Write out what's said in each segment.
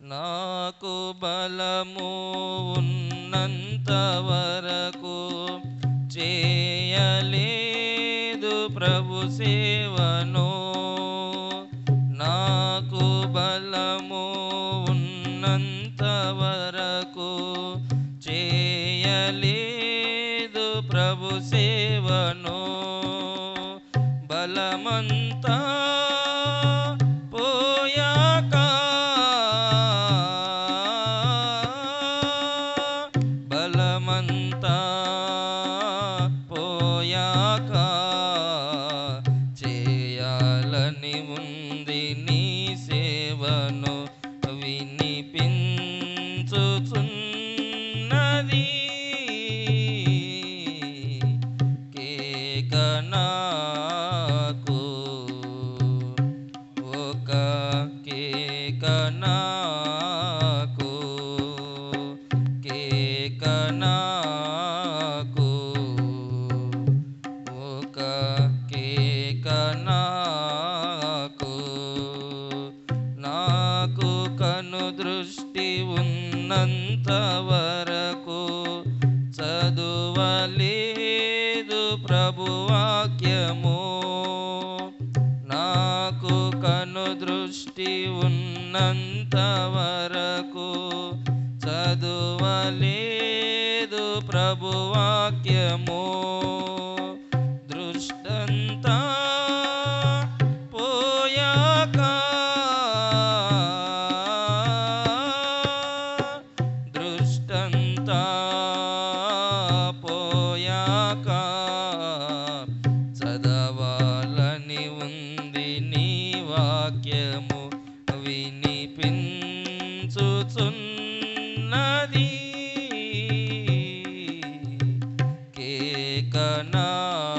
నాకు బలము ఉన్నంత వరకు చేయలేదు ప్రభు సేవను. నాకు బలము ఉన్నంత వరకు చేయలేదు ప్రభు సేవను. బలమంతా బలమంతా చదువలేదు ప్రభువాక్యము నాకు కను దృష్టి ఉన్నంత వరకు చదువలేదు ప్రభువాక్యము కేకనాకు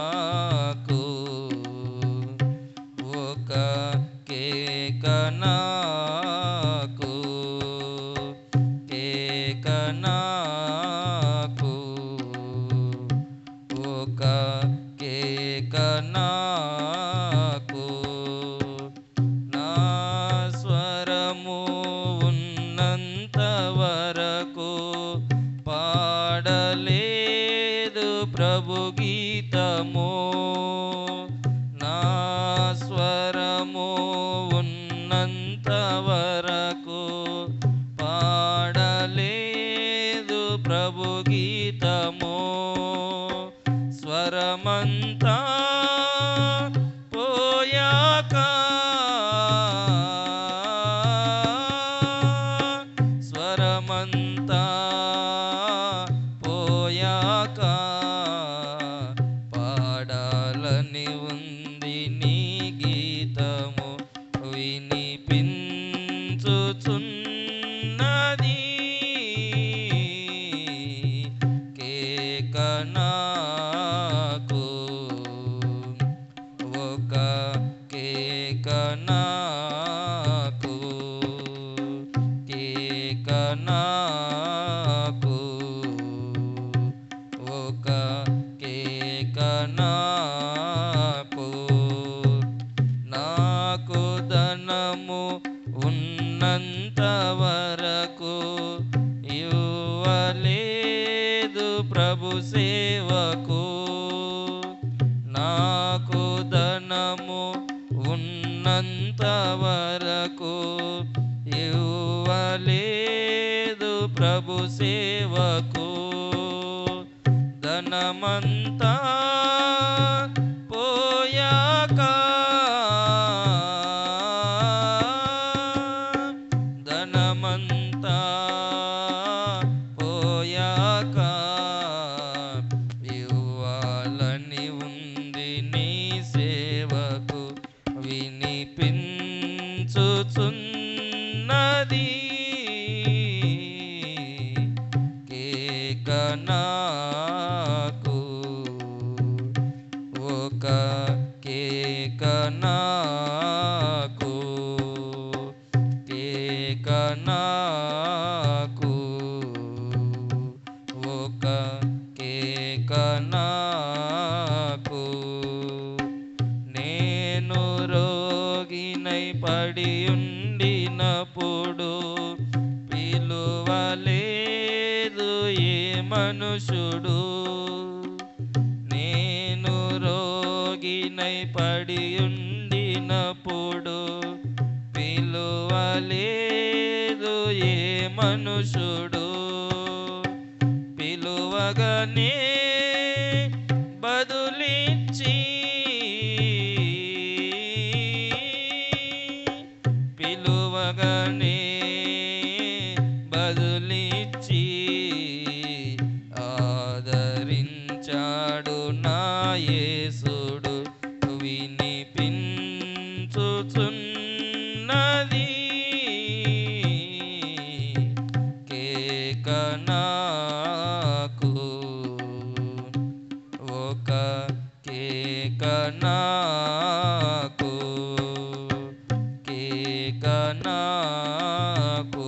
గీతము నా స్వరము ఉన్నంత వరకు పాడలేదు ప్రభు గీతము. స్వరమంతా పోయాక నాకు నాకు ధనము ఉన్నంత వరకు ఇవ్వలేదు ప్రభు సేవకు. ధనమంతా పోయాక ధనమంతా వినిపించుచున్నది. కేకనాకు ఒక కేకనాకు కేకనాకు ఒక కేకనాకు మనుషుడు నేను రోగినై పడి ఉండినప్పుడు పిలువలేదు ఏ మనుషుడు. యేసుడు వినిపించుచున్నది. కేకనాకు ఒక కేకనాకు నాకు